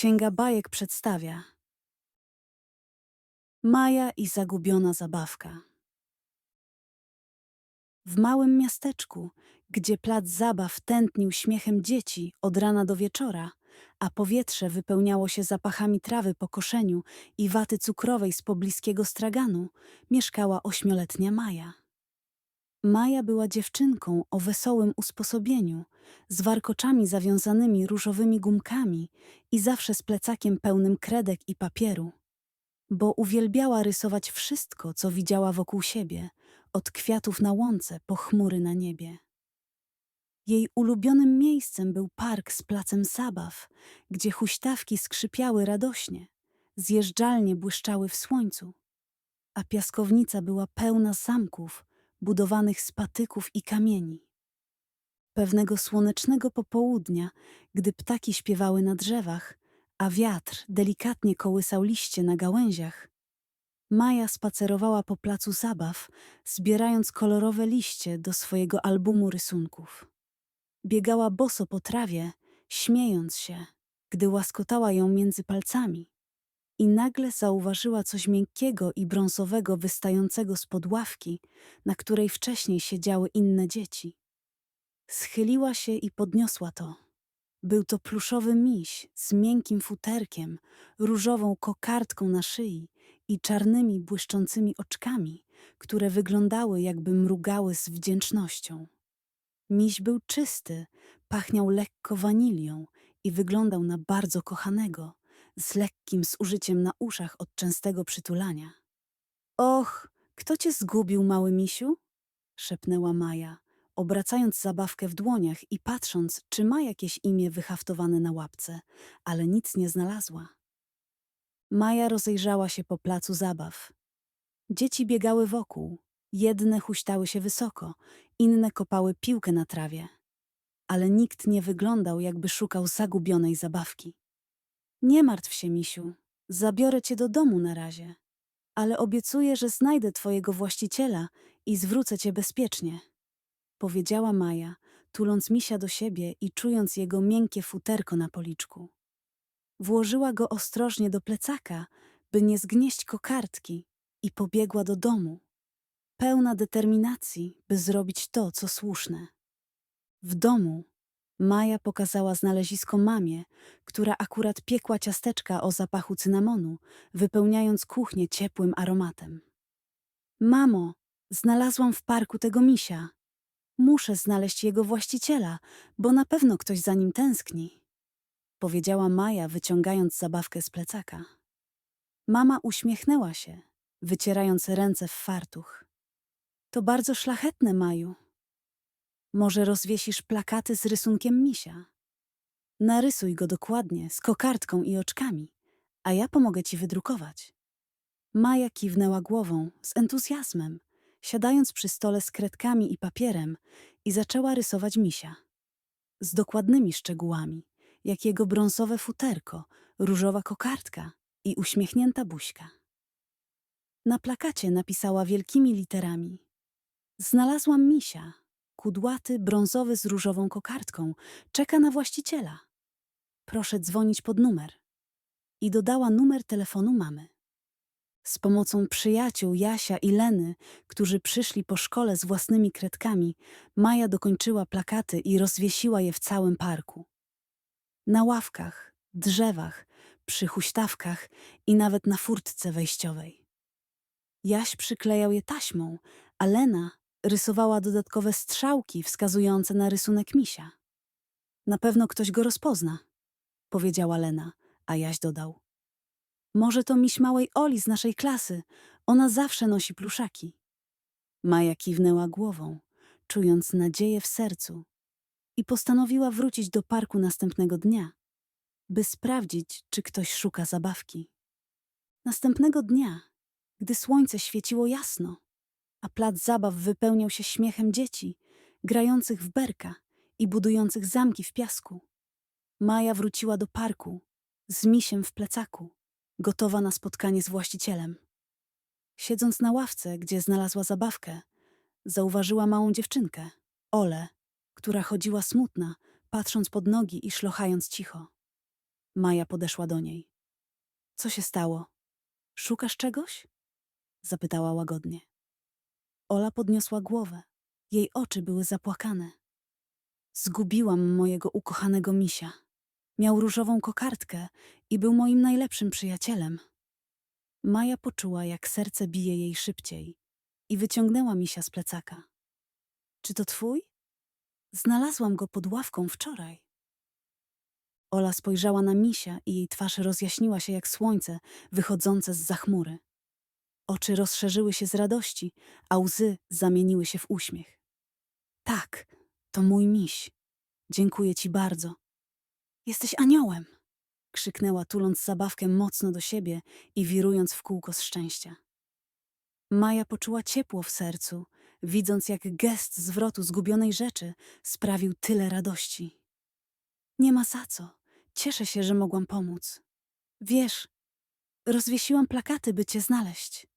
Księga bajek przedstawia Maja i zagubiona zabawka. W małym miasteczku, gdzie plac zabaw tętnił śmiechem dzieci od rana do wieczora, a powietrze wypełniało się zapachami trawy po koszeniu i waty cukrowej z pobliskiego straganu, mieszkała ośmioletnia Maja. Maja była dziewczynką o wesołym usposobieniu, z warkoczami zawiązanymi różowymi gumkami i zawsze z plecakiem pełnym kredek i papieru. Bo uwielbiała rysować wszystko, co widziała wokół siebie, od kwiatów na łące po chmury na niebie. Jej ulubionym miejscem był park z placem zabaw, gdzie huśtawki skrzypiały radośnie, zjeżdżalnie błyszczały w słońcu, a piaskownica była pełna zamków, budowanych z patyków i kamieni. Pewnego słonecznego popołudnia, gdy ptaki śpiewały na drzewach, a wiatr delikatnie kołysał liście na gałęziach, Maja spacerowała po placu zabaw, zbierając kolorowe liście do swojego albumu rysunków. Biegała boso po trawie, śmiejąc się, gdy łaskotała ją między palcami. I nagle zauważyła coś miękkiego i brązowego wystającego spod ławki, na której wcześniej siedziały inne dzieci. Schyliła się i podniosła to. Był to pluszowy miś z miękkim futerkiem, różową kokardką na szyi i czarnymi błyszczącymi oczkami, które wyglądały jakby mrugały z wdzięcznością. Miś był czysty, pachniał lekko wanilią i wyglądał na bardzo kochanego, z lekkim zużyciem na uszach od częstego przytulania. Och, kto cię zgubił, mały misiu? szepnęła Maja, obracając zabawkę w dłoniach i patrząc, czy ma jakieś imię wyhaftowane na łapce, ale nic nie znalazła. Maja rozejrzała się po placu zabaw. Dzieci biegały wokół. Jedne huśtały się wysoko, inne kopały piłkę na trawie. Ale nikt nie wyglądał, jakby szukał zagubionej zabawki. Nie martw się, misiu. Zabiorę cię do domu na razie. Ale obiecuję, że znajdę twojego właściciela i zwrócę cię bezpiecznie. Powiedziała Maja, tuląc misia do siebie i czując jego miękkie futerko na policzku. Włożyła go ostrożnie do plecaka, by nie zgnieść kokardki i pobiegła do domu, pełna determinacji, by zrobić to, co słuszne. W domu Maja pokazała znalezisko mamie, która akurat piekła ciasteczka o zapachu cynamonu, wypełniając kuchnię ciepłym aromatem. Mamo, znalazłam w parku tego misia. Muszę znaleźć jego właściciela, bo na pewno ktoś za nim tęskni powiedziała Maja, wyciągając zabawkę z plecaka. Mama uśmiechnęła się, wycierając ręce w fartuch. To bardzo szlachetne, Maju. Może rozwiesisz plakaty z rysunkiem misia? Narysuj go dokładnie, z kokardką i oczkami, a ja pomogę ci wydrukować. Maja kiwnęła głową z entuzjazmem, siadając przy stole z kredkami i papierem i zaczęła rysować misia. Z dokładnymi szczegółami, jak jego brązowe futerko, różowa kokardka i uśmiechnięta buźka. Na plakacie napisała wielkimi literami: Znalazłam misia, kudłaty, brązowy z różową kokardką, czeka na właściciela. Proszę dzwonić pod numer. I dodała numer telefonu mamy. Z pomocą przyjaciół Jasia i Leny, którzy przyszli po szkole z własnymi kredkami, Maja dokończyła plakaty i rozwiesiła je w całym parku na ławkach, drzewach, przy huśtawkach i nawet na furtce wejściowej. Jaś przyklejał je taśmą, a Lena rysowała dodatkowe strzałki wskazujące na rysunek misia. Na pewno ktoś go rozpozna, powiedziała Lena, a Jaś dodał. Może to miś małej Oli z naszej klasy, ona zawsze nosi pluszaki. Maja kiwnęła głową, czując nadzieję w sercu i postanowiła wrócić do parku następnego dnia, by sprawdzić, czy ktoś szuka zabawki. Następnego dnia, gdy słońce świeciło jasno, a plac zabaw wypełniał się śmiechem dzieci, grających w berka i budujących zamki w piasku, Maja wróciła do parku z misiem w plecaku, gotowa na spotkanie z właścicielem. Siedząc na ławce, gdzie znalazła zabawkę, zauważyła małą dziewczynkę, Ole, która chodziła smutna, patrząc pod nogi i szlochając cicho. Maja podeszła do niej. Co się stało? Szukasz czegoś? Zapytała łagodnie. Ola podniosła głowę. Jej oczy były zapłakane. Zgubiłam mojego ukochanego misia. Miał różową kokardkę i był moim najlepszym przyjacielem. Maja poczuła, jak serce bije jej szybciej i wyciągnęła misia z plecaka. Czy to twój? Znalazłam go pod ławką wczoraj. Ola spojrzała na misia i jej twarz rozjaśniła się jak słońce wychodzące z zachmury. Oczy rozszerzyły się z radości, a łzy zamieniły się w uśmiech. Tak, to mój miś. Dziękuję ci bardzo. Jesteś aniołem! krzyknęła, tuląc zabawkę mocno do siebie i wirując w kółko z szczęścia. Maja poczuła ciepło w sercu, widząc jak gest zwrotu zgubionej rzeczy sprawił tyle radości. Nie ma za co. Cieszę się, że mogłam pomóc. Wiesz, rozwiesiłam plakaty, by cię znaleźć.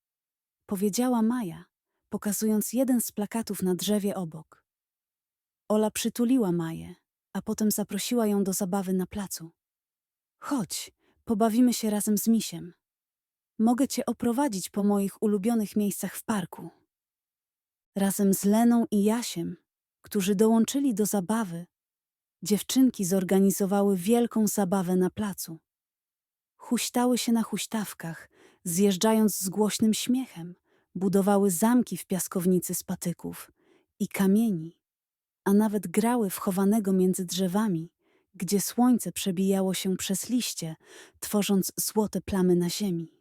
Powiedziała Maja, pokazując jeden z plakatów na drzewie obok. Ola przytuliła Maję, a potem zaprosiła ją do zabawy na placu. Chodź, pobawimy się razem z misiem. Mogę cię oprowadzić po moich ulubionych miejscach w parku. Razem z Leną i Jasiem, którzy dołączyli do zabawy, dziewczynki zorganizowały wielką zabawę na placu. Huśtały się na huśtawkach, zjeżdżając z głośnym śmiechem, budowały zamki w piaskownicy z patyków i kamieni, a nawet grały w chowanego między drzewami, gdzie słońce przebijało się przez liście, tworząc złote plamy na ziemi.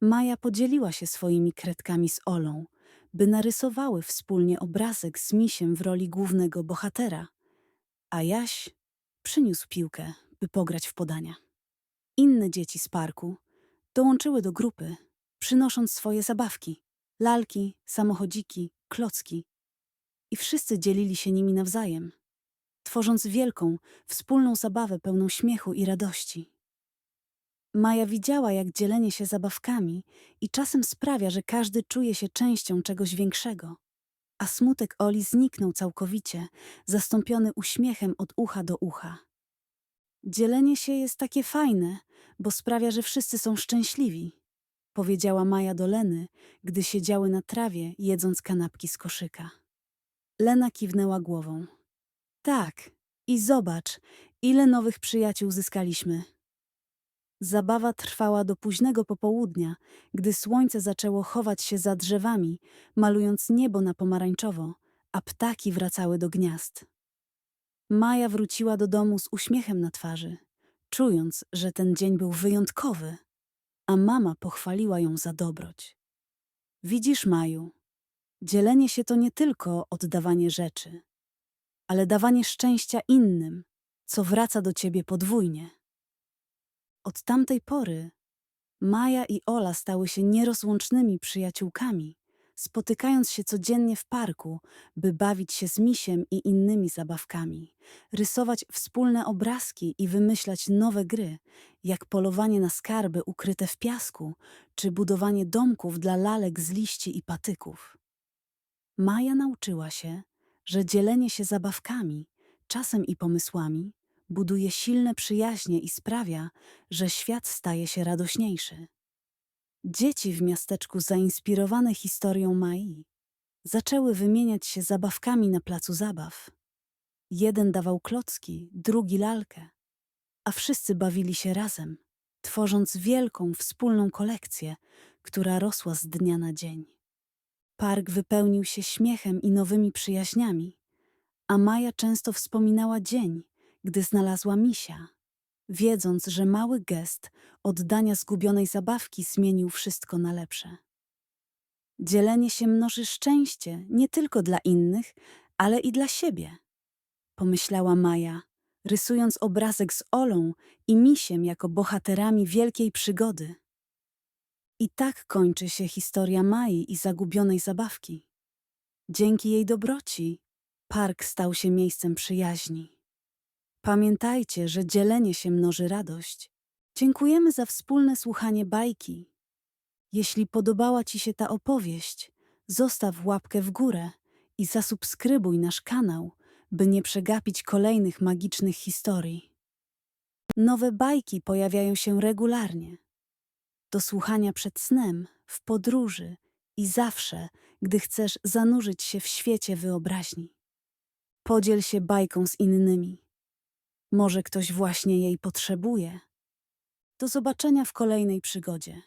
Maja podzieliła się swoimi kredkami z Olą, by narysowały wspólnie obrazek z misiem w roli głównego bohatera, a Jaś przyniósł piłkę, by pograć w podania. Inne dzieci z parku dołączyły do grupy, przynosząc swoje zabawki lalki, samochodziki, klocki i wszyscy dzielili się nimi nawzajem, tworząc wielką, wspólną zabawę pełną śmiechu i radości. Maja widziała, jak dzielenie się zabawkami i czasem sprawia, że każdy czuje się częścią czegoś większego. A smutek Oli zniknął całkowicie, zastąpiony uśmiechem od ucha do ucha. Dzielenie się jest takie fajne, bo sprawia, że wszyscy są szczęśliwi, powiedziała Maja do Leny, gdy siedziały na trawie, jedząc kanapki z koszyka. Lena kiwnęła głową. Tak, i zobacz, ile nowych przyjaciół zyskaliśmy. Zabawa trwała do późnego popołudnia, gdy słońce zaczęło chować się za drzewami, malując niebo na pomarańczowo, a ptaki wracały do gniazd. Maja wróciła do domu z uśmiechem na twarzy, czując, że ten dzień był wyjątkowy, a mama pochwaliła ją za dobroć. Widzisz, Maju, dzielenie się to nie tylko oddawanie rzeczy, ale dawanie szczęścia innym, co wraca do ciebie podwójnie. Od tamtej pory Maja i Ola stały się nierozłącznymi przyjaciółkami, spotykając się codziennie w parku, by bawić się z misiem i innymi zabawkami, rysować wspólne obrazki i wymyślać nowe gry, jak polowanie na skarby ukryte w piasku, czy budowanie domków dla lalek z liści i patyków. Maja nauczyła się, że dzielenie się zabawkami, czasem i pomysłami, buduje silne przyjaźnie i sprawia, że świat staje się radośniejszy. Dzieci w miasteczku zainspirowane historią Mai zaczęły wymieniać się zabawkami na placu zabaw. Jeden dawał klocki, drugi lalkę, a wszyscy bawili się razem, tworząc wielką wspólną kolekcję, która rosła z dnia na dzień. Park wypełnił się śmiechem i nowymi przyjaźniami, a Maja często wspominała dzień, gdy znalazła misia, wiedząc, że mały gest oddania zgubionej zabawki zmienił wszystko na lepsze. Dzielenie się mnoży szczęście nie tylko dla innych, ale i dla siebie, pomyślała Maja, rysując obrazek z Olą i misiem jako bohaterami wielkiej przygody. I tak kończy się historia Mai i zagubionej zabawki. Dzięki jej dobroci park stał się miejscem przyjaźni. Pamiętajcie, że dzielenie się mnoży radość. Dziękujemy za wspólne słuchanie bajki. Jeśli podobała Ci się ta opowieść, zostaw łapkę w górę i zasubskrybuj nasz kanał, by nie przegapić kolejnych magicznych historii. Nowe bajki pojawiają się regularnie. Do słuchania przed snem, w podróży i zawsze, gdy chcesz zanurzyć się w świecie wyobraźni. Podziel się bajką z innymi. Może ktoś właśnie jej potrzebuje. Do zobaczenia w kolejnej przygodzie.